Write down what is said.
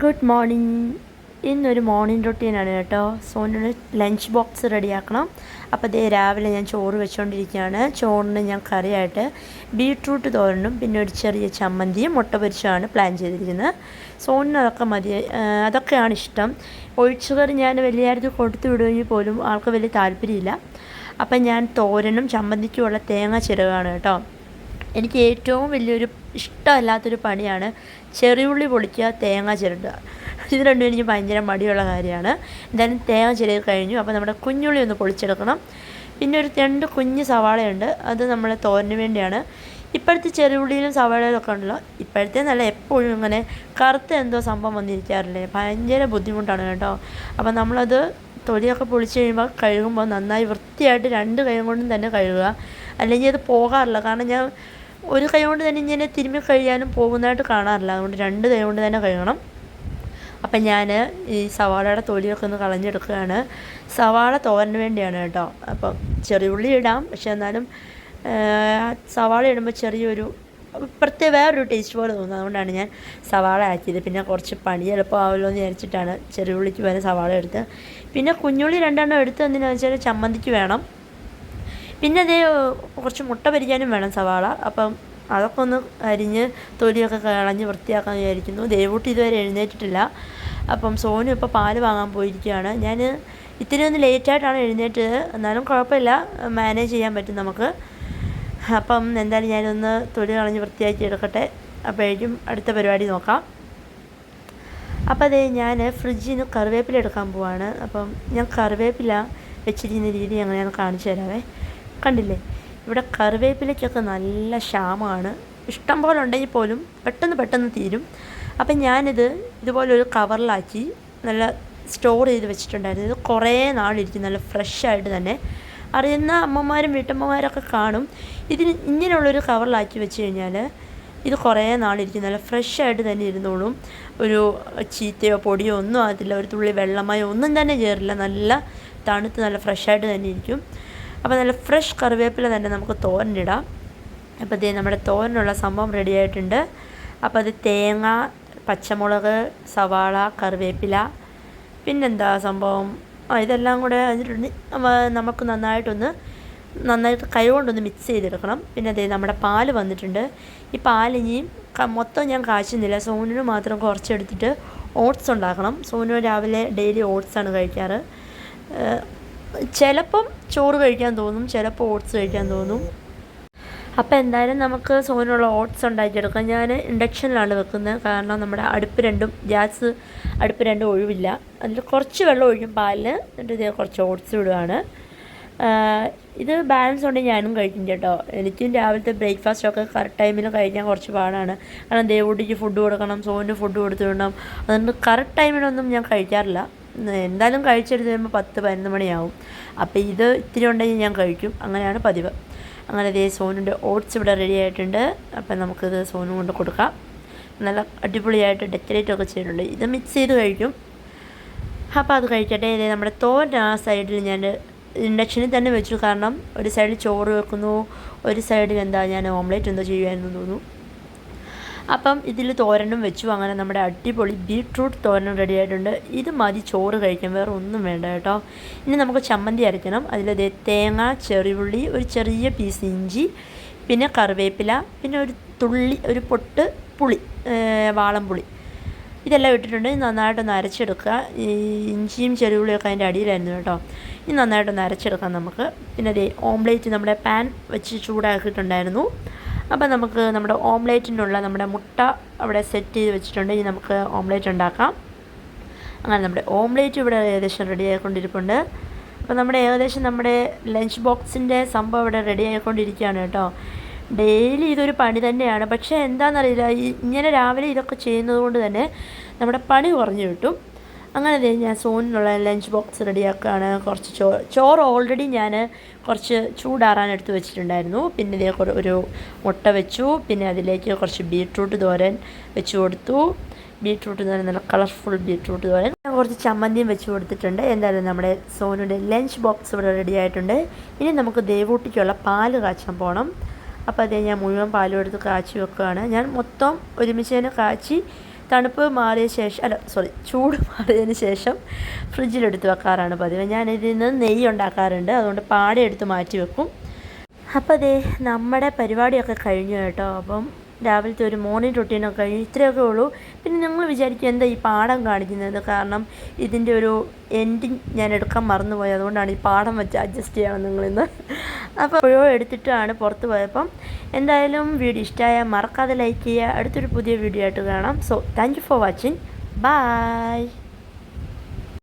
Good morning ഇന്നൊരു morning റൊട്ടീനാണ് കേട്ടോ. സോനിന് ലഞ്ച് ബോക്സ് റെഡിയാക്കണം. അപ്പോൾ അതേ രാവിലെ ഞാൻ ചോറ് വെച്ചുകൊണ്ടിരിക്കുകയാണ് ചോറിന് ഞാൻ കറിയായിട്ട് ബീട്രൂട്ട് തോരനും പിന്നെ ഒരു ചെറിയ ചമ്മന്തിയും മുട്ട പൊരിച്ചുമാണ് പ്ലാൻ ചെയ്തിരിക്കുന്നത്. സോനിന് അതൊക്കെ മതി അതൊക്കെയാണ് ഇഷ്ടം. ഒഴിച്ചുകറി ഞാൻ വലിയ കാര്യത്തിൽ കൊടുത്തു വിടുമെങ്കിൽ പോലും ആൾക്ക് വലിയ താല്പര്യമില്ല. അപ്പം ഞാൻ തോരനും ചമ്മന്തിക്കുമുള്ള തേങ്ങ ചിരകാണ് കേട്ടോ. എനിക്ക് ഏറ്റവും വലിയൊരു ഇഷ്ടമല്ലാത്തൊരു പണിയാണ് ചെറിയുള്ളി പൊളിക്കുക തേങ്ങ ചിരണ്ടുക ഇത് രണ്ടും എനിക്ക് ഭയങ്കര മടിയുള്ള കാര്യമാണ്. എന്തായാലും തേങ്ങ ചിരകി കഴിഞ്ഞു. അപ്പോൾ നമ്മുടെ കുഞ്ഞുള്ളി ഒന്ന് പൊളിച്ചെടുക്കണം. പിന്നെ ഒരു രണ്ട് കുഞ്ഞ് സവാളയുണ്ട്. അത് നമ്മൾ തോരന് വേണ്ടിയാണ്. ഇപ്പോഴത്തെ ചെറുപുള്ളിയിലും സവാളയിലും ഒക്കെ ഉണ്ടല്ലോ. ഇപ്പോഴത്തെ നല്ല എപ്പോഴും ഇങ്ങനെ കറുത്ത എന്തോ സംഭവം വന്നിരിക്കാറില്ലേ? ഭയങ്കര ബുദ്ധിമുട്ടാണ് കേട്ടോ. അപ്പോൾ നമ്മളത് തൊലിയൊക്കെ പൊളിച്ച് കഴിയുമ്പോൾ കഴുകുമ്പോൾ നന്നായി വൃത്തിയായിട്ട് രണ്ട് കൈ കൊണ്ടും തന്നെ കഴുകുക. അല്ലെങ്കിൽ അത് പോകാറില്ല. കാരണം ഞാൻ ഒരു കൈ കൊണ്ട് തന്നെ ഇങ്ങനെ തിരുമ്മി കഴിയാനും പോകുന്നതായിട്ട് കാണാറില്ല. അതുകൊണ്ട് രണ്ട് കൈ കൊണ്ട് തന്നെ കഴുകണം. അപ്പം ഞാൻ ഈ സവാളയുടെ തൊലിയൊക്കെ ഒന്ന് കളഞ്ഞെടുക്കുകയാണ്. സവാള തോരന് വേണ്ടിയാണ് കേട്ടോ. അപ്പം ചെറിയുള്ളി ഇടാം. പക്ഷെ എന്നാലും സവാള ഇടുമ്പോൾ ചെറിയൊരു പ്രത്യേക വേറൊരു ടേസ്റ്റ് പോലെ തോന്നുന്നു. അതുകൊണ്ടാണ് ഞാൻ സവാള ആക്കിയത് പിന്നെ കുറച്ച് പണി എളുപ്പമാവല്ലോ എന്ന് വിചാരിച്ചിട്ടാണ് ചെറിയുള്ളിക്ക് വരെ സവാള എടുത്ത്. പിന്നെ കുഞ്ഞുള്ളി രണ്ടെണ്ണം എടുത്ത് എന്തിനാണെന്ന് വെച്ചാൽ ചമ്മന്തിക്ക് വേണം. പിന്നെ അതേ കുറച്ച് മുട്ട പൊരിക്കാനും വേണം സവാള. അപ്പം അതൊക്കെ ഒന്ന് അരിഞ്ഞ് തൊലിയൊക്കെ കളഞ്ഞ് വൃത്തിയാക്കാൻ വിചാരിക്കുന്നു. ദേവൂട്ടി ഇതുവരെ എഴുന്നേറ്റിട്ടില്ല. അപ്പം സോനു ഇപ്പോൾ പാൽ വാങ്ങാൻ പോയിരിക്കുകയാണ്. ഞാൻ ഇത്തിരി ഒന്ന് ലേറ്റായിട്ടാണ് എഴുന്നേറ്റത് എന്നാലും കുഴപ്പമില്ല. മാനേജ് ചെയ്യാൻ പറ്റും നമുക്ക്. അപ്പം എന്തായാലും ഞാനൊന്ന് തൊലി കളഞ്ഞ് വൃത്തിയാക്കി എടുക്കട്ടെ. അപ്പോഴേക്കും അടുത്ത പരിപാടി നോക്കാം. അപ്പോൾ അതേ ഞാൻ ഫ്രിഡ്ജിന് കറിവേപ്പില എടുക്കാൻ പോവാണ്. അപ്പം ഞാൻ കറിവേപ്പില വെച്ചിരിക്കുന്ന രീതി എങ്ങനെയാണെന്ന് കാണിച്ചു തരാവേ. കണ്ടില്ലേ? ഇവിടെ കറിവേപ്പിലയ്ക്കൊക്കെ നല്ല ക്ഷാമമാണ്. ഇഷ്ടം പോലെ ഉണ്ടെങ്കിൽ പോലും പെട്ടെന്ന് പെട്ടെന്ന് തീരും. അപ്പം ഞാനിത് ഇതുപോലൊരു കവറിലാക്കി നല്ല സ്റ്റോർ ചെയ്ത് വെച്ചിട്ടുണ്ടായിരുന്നു. ഇത് കുറേ നാളിരിക്കും നല്ല ഫ്രഷായിട്ട് തന്നെ. അറിയുന്ന അമ്മമാരും വീട്ടമ്മമാരൊക്കെ കാണും. ഇതിന് ഇങ്ങനെയുള്ളൊരു കവറിലാക്കി വെച്ച് കഴിഞ്ഞാൽ ഇത് കുറേ നാളിരിക്കും നല്ല ഫ്രഷായിട്ട് തന്നെ ഇരുന്നോളും. ഒരു ചീത്തയോ പൊടിയോ ഒന്നും ആകത്തില്ല. ഒരു തുള്ളി വെള്ളമയോ ഒന്നും തന്നെ ചേരില്ല. നല്ല തണുത്ത് നല്ല ഫ്രഷായിട്ട് തന്നെ ഇരിക്കും. അപ്പോൾ നല്ല ഫ്രഷ് കറിവേപ്പില തന്നെ നമുക്ക് തോരനിടാം. അപ്പോൾ ഇതേ നമ്മുടെ തോരനുള്ള സംഭവം റെഡി ആയിട്ടുണ്ട്. അപ്പോൾ അത് തേങ്ങ പച്ചമുളക് സവാള കറിവേപ്പില പിന്നെന്താ സംഭവം? ആ ഇതെല്ലാം കൂടെ അതിലിട്ട് നമുക്ക് നന്നായിട്ടൊന്ന് നന്നായിട്ട് കൈ കൊണ്ടൊന്ന് മിക്സ് ചെയ്തെടുക്കണം. പിന്നെ അതേ നമ്മുടെ പാൽ വന്നിട്ടുണ്ട്. ഈ പാൽ ഇനിയും മൊത്തം ഞാൻ കാച്ചുന്നില്ല. സോനിന് മാത്രം കുറച്ചെടുത്തിട്ട് ഓട്സ് ഉണ്ടാക്കണം. സോനു രാവിലെ ഡെയിലി ഓട്സാണ് കഴിക്കാറ്. ചിലപ്പം ചോറ് കഴിക്കാൻ തോന്നും ചിലപ്പോൾ ഓട്സ് കഴിക്കാൻ തോന്നും. അപ്പോൾ എന്തായാലും നമുക്ക് സോനുള്ള ഓട്സ് ഉണ്ടാക്കിയെടുക്കാം. ഞാൻ ഇൻഡക്ഷനിലാണ് വെക്കുന്നത്. കാരണം നമ്മുടെ അടുപ്പ് രണ്ടും ഗ്യാസ് അടുപ്പ് രണ്ടും ഒഴിവില്ല. അതിൽ കുറച്ച് വെള്ളം ഒഴിക്കും. പാലിന് എന്നിട്ട് ഇതേ കുറച്ച് ഓട്സ് ഇടുകയാണ് ഇത് ബാലൻസ് ഉണ്ടെങ്കിൽ ഞാനും കഴിക്കും കേട്ടോ. എനിക്കും രാവിലത്തെ ബ്രേക്ക്ഫാസ്റ്റ് ഒക്കെ കറക്റ്റ് ടൈമിൽ കഴിക്കാൻ കുറച്ച് പാടാണ്. കാരണം ദേവൂട്ടിക്ക് ഫുഡ് കൊടുക്കണം സോനിന് ഫുഡ് കൊടുത്തു വിടണം അതുകൊണ്ട് കറക്റ്റ് ടൈമിനൊന്നും ഞാൻ കഴിക്കാറില്ല. എന്തായാലും കഴിച്ചെടുത്ത് വരുമ്പോൾ പത്ത് പതിനൊന്ന് മണിയാവും. അപ്പോൾ ഇത് ഇത്തിരി ഉണ്ടെങ്കിൽ ഞാൻ കഴിക്കും. അങ്ങനെയാണ് പതിവ്. അങ്ങനെ ഇതേ സോനുന്റെ ഓട്സ് ഇവിടെ റെഡി ആയിട്ടുണ്ട്. അപ്പം നമുക്കിത് സോനും കൊണ്ട് കൊടുക്കാം. നല്ല അടിപൊളിയായിട്ട് ഡെക്കറേറ്റ് ഒക്കെ ചെയ്തിട്ടുണ്ട്. ഇത് മിക്സ് ചെയ്ത് കഴിക്കും. അപ്പോൾ അത് കഴിക്കട്ടെ. ഇതേ നമ്മുടെ തോന്റെ ആ സൈഡിൽ ഞാൻ ഇൻഡക്ഷനിൽ തന്നെ വെച്ചു. കാരണം ഒരു സൈഡിൽ ചോറ് വെക്കുന്നു. ഒരു സൈഡിൽ എന്താ ഞാൻ ഓംലേറ്റ് എന്തോ ചെയ്യുമായിരുന്നു തോന്നുന്നു. അപ്പം ഇതിൽ തോരനും വെച്ചു. അങ്ങനെ നമ്മുടെ അടിപൊളി ബീട്രൂട്ട് തോരനും റെഡി ആയിട്ടുണ്ട്. ഇത് മതി ചോറ് കഴിക്കാൻ. വേറെ ഒന്നും വേണ്ട കേട്ടോ. ഇനി നമുക്ക് ചമ്മന്തി അരയ്ക്കണം. അതിൽ തേങ്ങ ചെറിയുള്ളി ഒരു ചെറിയ പീസ് ഇഞ്ചി പിന്നെ കറിവേപ്പില പിന്നെ ഒരു തുള്ളി ഒരു പൊട്ട് പുളി വാളംപുളി ഇതെല്ലാം ഇട്ടിട്ടുണ്ട്. നന്നായിട്ടൊന്ന് അരച്ചെടുക്കുക. ഇഞ്ചിയും ചെറുപുളിയൊക്കെ അതിന്റെ അടിയിലായിരുന്നു കേട്ടോ. ഇനി നന്നായിട്ടൊന്ന് അരച്ചെടുക്കാം നമുക്ക്. പിന്നെ അതേ ഓംലേറ്റ് നമ്മുടെ പാൻ വെച്ച് ചൂടാക്കിയിട്ടുണ്ടായിരുന്നു. അപ്പോൾ നമുക്ക് നമ്മുടെ ഓംലേറ്റിനുള്ള നമ്മുടെ മുട്ട അവിടെ സെറ്റ് ചെയ്ത് വെച്ചിട്ടുണ്ട്. ഇനി നമുക്ക് ഓംലേറ്റ് ഉണ്ടാക്കാം. അങ്ങനെ നമ്മുടെ ഓംലേറ്റ് ഇവിടെ ഏകദേശം റെഡി ആയിക്കൊണ്ടിരിപ്പുണ്ട്. അപ്പോൾ നമ്മുടെ ഏകദേശം നമ്മുടെ ലഞ്ച് ബോക്സിന്റെ സംഭവം ഇവിടെ റെഡി ആയിക്കൊണ്ടിരിക്കുകയാണ് കേട്ടോ. ഡെയിലി ഇതൊരു പണി തന്നെയാണ്. പക്ഷേ എന്താണെന്നറിയില്ല. ഇങ്ങനെ രാവിലെ ഇതൊക്കെ ചെയ്യുന്നത് കൊണ്ട് തന്നെ നമ്മുടെ പണി കുറഞ്ഞു കിട്ടും. അങ്ങനെ ഞാൻ സോണിനുള്ള ലഞ്ച് ബോക്സ് റെഡിയാക്കുകയാണ്. കുറച്ച് ചോ ചോറ് ഓൾറെഡി ഞാൻ കുറച്ച് ചൂടാറാൻ എടുത്ത് വെച്ചിട്ടുണ്ടായിരുന്നു. പിന്നെ ഇതേ ഒരു മുട്ട വെച്ചു. പിന്നെ അതിലേക്ക് കുറച്ച് ബീട്രൂട്ട് തോരൻ വെച്ചു കൊടുത്തു. ബീട്രൂട്ട് തോരൻ നല്ല കളർഫുൾ ബീട്രൂട്ട് തോരൻ. ഞാൻ കുറച്ച് ചമ്മന്തിയും വെച്ച് കൊടുത്തിട്ടുണ്ട്. എന്തായാലും നമ്മുടെ സോനുടെ ലഞ്ച് ബോക്സ് ഇവിടെ റെഡി ആയിട്ടുണ്ട്. ഇനി നമുക്ക് ദേവൂട്ടിക്കുള്ള പാൽ കാച്ചാൻ പോകണം അപ്പോൾ അതേ ഞാൻ മുഴുവൻ പാലും എടുത്ത് കാച്ചി വെക്കുകയാണ്. ഞാൻ മൊത്തം ഒരുമിച്ച് തന്നെ കാച്ചി തണുപ്പ് മാറിയ ശേഷം അല്ല സോറി ചൂട് മാറിയതിന് ശേഷം ഫ്രിഡ്ജിലെടുത്ത് വെക്കാറാണ് പതിവ്. ഞാൻ ഇതിൽ നിന്ന് നെയ്യ് ഉണ്ടാക്കാറുണ്ട്. അതുകൊണ്ട് പാടെ എടുത്ത് മാറ്റി വെക്കും. അപ്പോൾ അതെ നമ്മുടെ പരിപാടിയൊക്കെ കഴിഞ്ഞു കേട്ടോ. അപ്പം രാവിലത്തെ ഒരു മോർണിംഗ് റൊട്ടീനൊക്കെ കഴിഞ്ഞു ഇത്രയൊക്കെ ഉള്ളൂ. പിന്നെ നിങ്ങൾ വിചാരിക്കും എന്താ ഈ പാടം കാണിക്കുന്നത്? കാരണം ഇതിന്റെ ഒരു എൻഡിങ് ഞാൻ എടുക്കാൻ മറന്നുപോയി. അതുകൊണ്ടാണ് ഈ പാടം വെച്ച് അഡ്ജസ്റ്റ് ചെയ്യണം നിങ്ങളിന്ന്. അപ്പോൾ എപ്പോഴോ എടുത്തിട്ടാണ് പുറത്ത് പോയപ്പം എന്തായാലും വീഡിയോ ഇഷ്ടമായാൽ മറക്കാതെ ലൈക്ക് ചെയ്യുക. അടുത്തൊരു പുതിയ വീഡിയോ ആയിട്ട് കാണാം. So thank you for watching bye